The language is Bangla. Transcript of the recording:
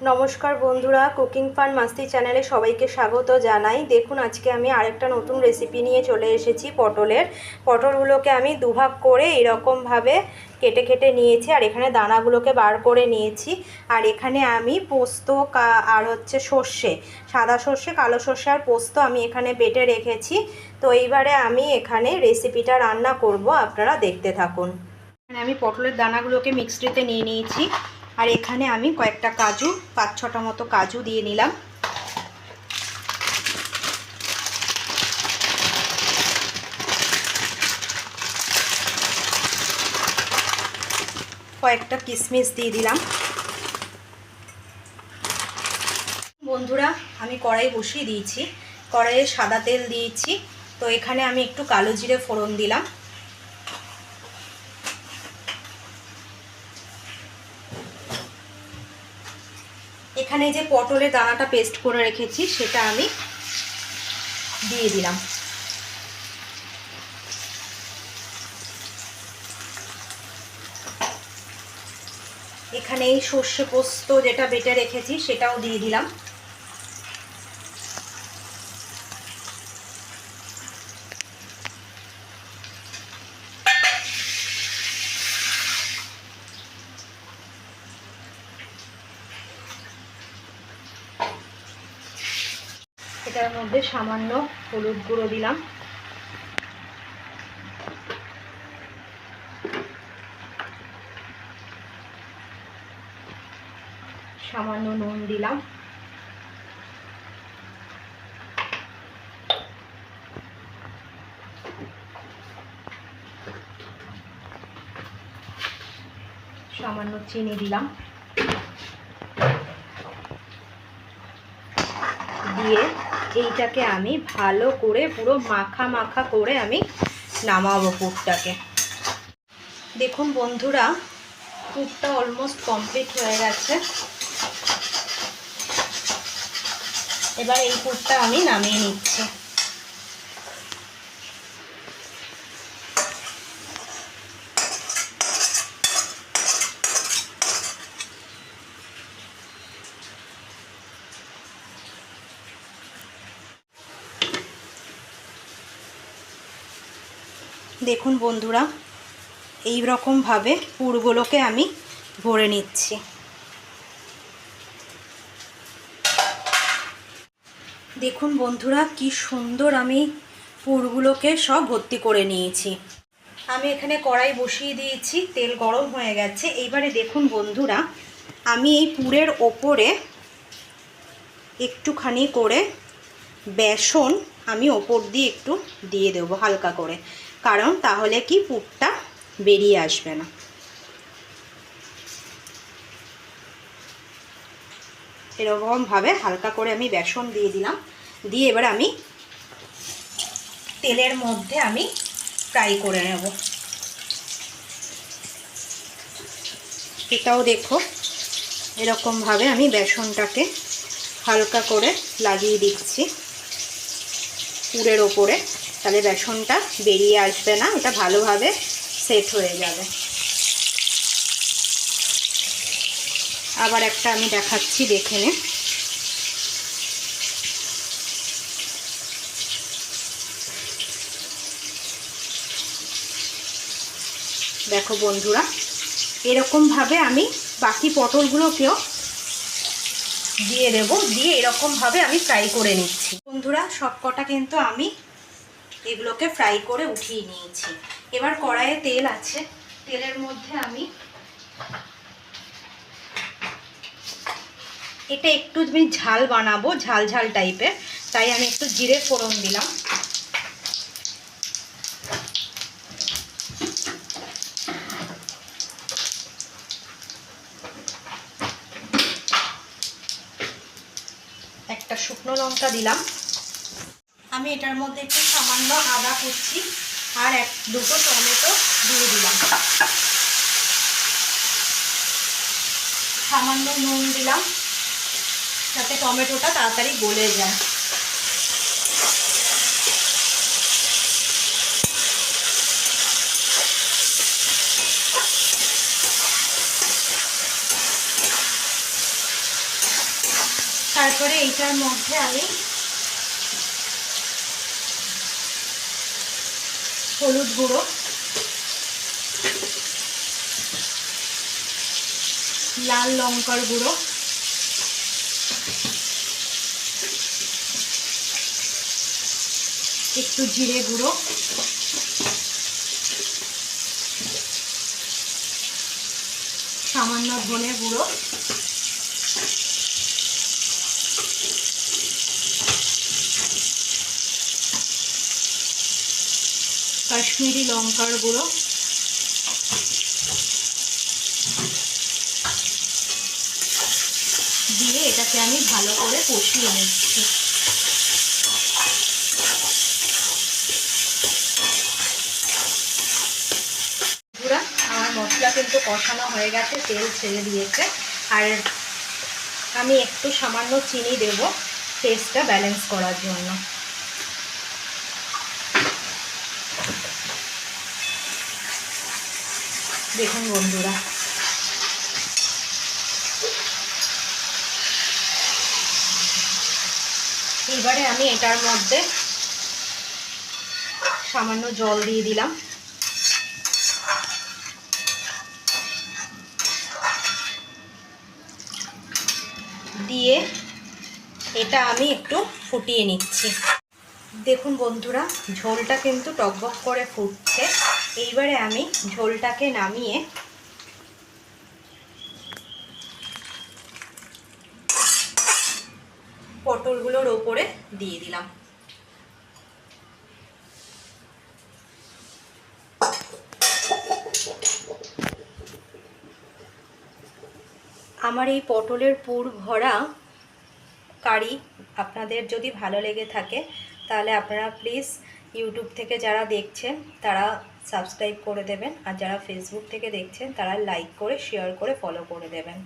নমস্কার বন্ধুরা, কুকিং ফান মাস্তি চ্যানেলে সবাইকে স্বাগত জানাই। দেখুন, আজকে আমি আরেকটা নতুন রেসিপি নিয়ে চলে এসেছি পটলের। পটলগুলোকে আমি দুভাগ করে এরকমভাবে কেটে কেটে নিয়েছি, আর এখানে দানাগুলোকে বার করে নিয়েছি। আর এখানে আমি পোস্ত আর হচ্ছে সর্ষে, সাদা সর্ষে, কালো সর্ষে আর পোস্ত আমি এখানে বেটে রেখেছি। তো এইবারে আমি এখানে রেসিপিটা রান্না করব, আপনারা দেখতে থাকুন। আমি পটলের দানাগুলোকে মিক্সিতে নিয়ে নিয়েছি। আর এখানে আমি কয়েকটা কাজু, পাঁচ ছটা মতো কাজু দিয়ে নিলাম। কয়েকটা কিশমিশ দিয়ে দিলাম। বন্ধুরা, আমি কড়াই বসিয়ে দিয়েছি। কড়াইয়ে সাদা তেল দিয়েছি। তো এখানে আমি একটু কালো জিরে ফোড়ন দিলাম। এখানে যে পটলের দানাটা পেস্ট করে রেখেছি, সেটা আমি দিয়ে দিলাম। এখানে এই সর্ষে পোস্ত যেটা বেটে রেখেছি, সেটাও দিয়ে দিলাম। এটার মধ্যে সামান্য হলুদ গুঁড়ো দিলাম। সামান্য নুন দিলাম। সামান্য চিনি দিলাম। দিয়ে এইটাকে আমি ভালো করে পুরো মাখা মাখা করে আমি নামাবো পুরটাকে। দেখুন বন্ধুরা, পুরটা অলমোস্ট কমপ্লিট হয়ে গেছে। এবার এই পুরটা আমি নামিয়ে নিচ্ছি। দেখুন বন্ধুরা এই রকমভাবে পুরগুলোকে আমি ভরে নিচ্ছি। দেখুন বন্ধুরা, কি সুন্দর আমি পুরগুলোকে সব ভর্তি করে নিয়েছি। আমি এখানে কড়াই বসিয়ে দিয়েছি, তেল গরম হয়ে গেছে। এইবারে দেখুন বন্ধুরা, আমি এই পুরের ওপরে একটুখানি করে বেসন আমি ওপর দিয়ে একটু দিয়ে দেবো হালকা করে। কারণ তাহলে কি পুরটা বেরিয়ে আসবে না। এরকমভাবে হালকা করে আমি বেসন দিয়ে দিলাম। দিয়ে এবার আমি তেলের মধ্যে আমি ফ্রাই করে নেব। এটাও দেখো এরকমভাবে আমি বেসনটাকে হালকা করে লাগিয়ে দিচ্ছি। পুরের ওপরে। তাহলে বেসনটা বেরিয়ে আসবে না, এটা ভালোভাবে সেট হয়ে যাবে। আবার একটা আমি দেখাচ্ছি, দেখে নে। দেখো বন্ধুরা, এরকমভাবে আমি বাকি পটলগুলোকেও দিয়ে দেব, দিয়ে এরকমভাবে আমি ফ্রাই করে নিচ্ছি। বন্ধুরা সব কটা কিন্তু আমি এগুলোকে ফ্রাই করে উঠিয়ে নিয়েছি। এবার কড়াইয়ে তেল আছে। তেলের মধ্যে আমি এটা একটু আমি ঝাল বানাবো, ঝাল ঝাল টাইপের তাই আমি একটু জিরে ফোড়ন দিলাম। একটা শুকনো লঙ্কা দিলাম। আমি এটার মধ্যে একটু সামান্য আদা কুচি আর এক, দুটো টমেটো দিয়ে দিলাম। সামান্য নুন দিলাম, যাতে টমেটোটা তাড়াতাড়ি গলে যায়। তারপরে এইটার মধ্যে আমি হলুদ গুঁড়ো। লাল লঙ্কার গুঁড়ো। একটু জিরে গুঁড়ো। সামান্য ধনে গুঁড়ো। কাশ্মীরি লঙ্কার গুঁড়ো। দিয়ে এটাকে আমি ভালো করে কষিয়ে নিচ্ছি। আমার মশলা কিন্তু কষানো হয়ে গেছে, তেল ছেড়ে দিয়েছে। আর আমি একটু সামান্য চিনি দেব টেস্টটা ব্যালেন্স করার জন্য। দেখুন বন্ধুরা। এবারে আমি এটার মধ্যে সামান্য জল দিয়ে দিলাম। দিয়ে এটা আমি একটু ফুটিয়ে নিচ্ছি। দেখুন বন্ধুরা, ঝোলটা কিন্তু টকবক করে ফুটছে। এইবারে আমি ঝোলটাকে নামিয়ে পটলগুলোর ওপরে দিয়ে দিলাম। আমার এই পটলের পুর ভরা কারি আপনাদের যদি ভালো লেগে থাকে তাহলে আপনারা প্লিজ ইউটিউব থেকে যারা দেখছেন, তারা সাবস্ক্রাইব করে দেবেন। আর যারা ফেসবুক থেকে দেখছেন, তারা লাইক করে শেয়ার করে ফলো করে দেবেন।